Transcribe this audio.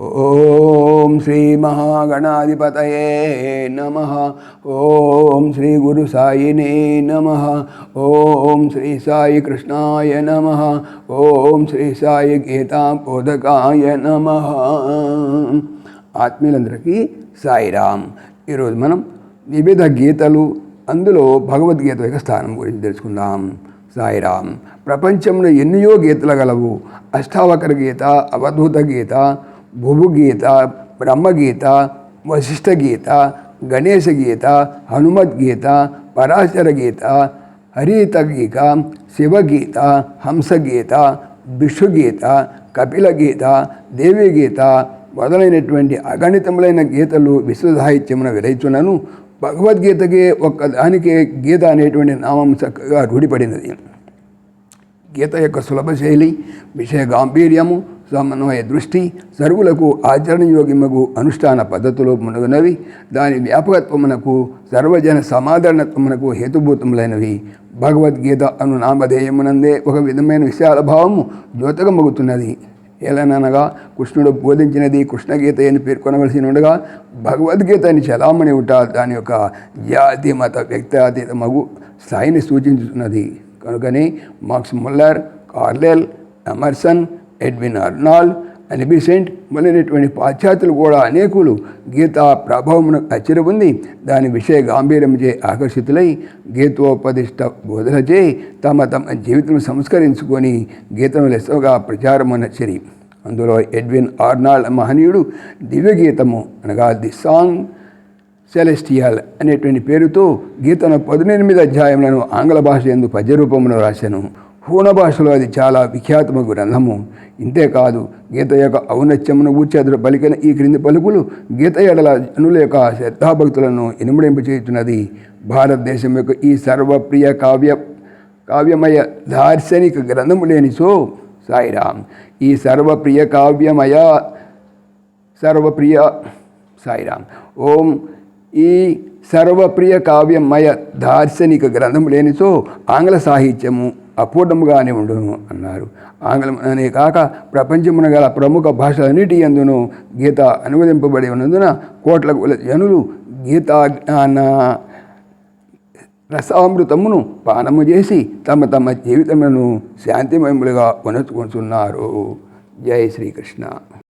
ఓం శ్రీ మహాగణాధిపతయే నమ. ఓం శ్రీ గురు సాయినే నమ. ఓం శ్రీ సాయి కృష్ణాయ నమ. ఓం శ్రీ సాయి గీతా బోధకాయ నమ. ఆత్మీయులందరికీ సాయిరామ్. ఈరోజు మనం వివిధ గీతలు అందులో భగవద్గీత యొక్క స్థానం గురించి తెలుసుకుందాం. సాయిరామ్. ప్రపంచంలో ఎన్నయో గీతలు గలవు. అష్టావకర గీత అవధూత గీత భుభుగీత బ్రహ్మగీత వశిష్ఠ గీత గణేశ గీత హనుమద్ గీత పరాశర గీత హరిత గీత శివగీత హంసగీత విష్ణుగీత కపిల గీత మొదలైనటువంటి అగణితములైన గీతలు విశ్వసాహిత్యమున సాహిత్యమున భగవద్గీతకే ఒక్కదానికే గీత అనేటువంటి నామం చక్కగా రూఢిపడినది. గీత యొక్క సులభ శైలి విషయ గాంభీర్యము సమన్వయ దృష్టి సర్వులకు ఆచరణయోగ్యమగు అనుష్ఠాన పద్ధతులు మునుగునవి దాని వ్యాపకత్వమునకు సర్వజన సమాధానత్వమునకు హేతుభూతములైనవి. భగవద్గీత అను నామధేయమునందే ఒక విధమైన విశాల భావము ద్యోతకమగుతున్నది. ఏలననగా కృష్ణుడు బోధించినది కృష్ణగీత అని పేర్కొనవలసి ఉండగా భగవద్గీత అని చలామణి ఉంటా దాని యొక్క జాతి మత వ్యక్తాతీత మగు స్థాయిని సూచించుతున్నది. కనుకనే Max Muller Carlyle Emerson Edwin Arnold Annie Besant మొదలైనటువంటి పాశ్చాత్యులు కూడా అనేకులు గీతా ప్రభావమును అచ్చిర ఉంది దాని విషయ గాంభీర్యంచే ఆకర్షితులై గీతోపదిష్ట బోధలచే తమ తమ జీవితం సంస్కరించుకొని గీతను లెస్సగా ప్రచారమునచ్చరి అందులో ఎడ్విన్ ఆర్నాల్డ్ మహనీయుడు దివ్యగీతము అనగా ది సాంగ్ సెలెస్టియల్ అనేటువంటి పేరుతో గీతను పదునెనిమిది అధ్యాయములను ఆంగ్ల భాష ఎందు పద్యరూపంలో రాశాను. హూణ భాషలో అది చాలా విఖ్యాతమ గ్రంథము. ఇంతేకాదు గీత యొక్క ఔన్నత్యమును గూర్చి పలికిన ఈ క్రింది పలుకులు గీత ఎడల జనుల యొక్క శ్రద్ధాభక్తులను ఇనుమడింపు చేస్తున్నది భారతదేశం యొక్క ఈ సర్వప్రియ కావ్య కావ్యమయ దార్శనిక గ్రంథము లేనిసో సాయిరామ్ ఈ సర్వప్రియ కావ్యమయ సర్వప్రియ సాయిరామ్. ఓం ఈ సర్వప్రియ కావ్యమయ దార్శనిక గ్రంథం లేనిచో ఆంగ్ల సాహిత్యము అపూర్ణముగానే ఉండును అన్నారు. ఆంగ్లం అనే కాక ప్రపంచమున గల ప్రముఖ భాషలన్నిటి ఎందును గీత అనువదింపబడి ఉన్నందున కోట్ల జనులు గీతా జ్ఞాన రసామృతమును పానము చేసి తమ తమ జీవితములను శాంతిమయములుగా కొనచుకుంటున్నారు. జై శ్రీకృష్ణ.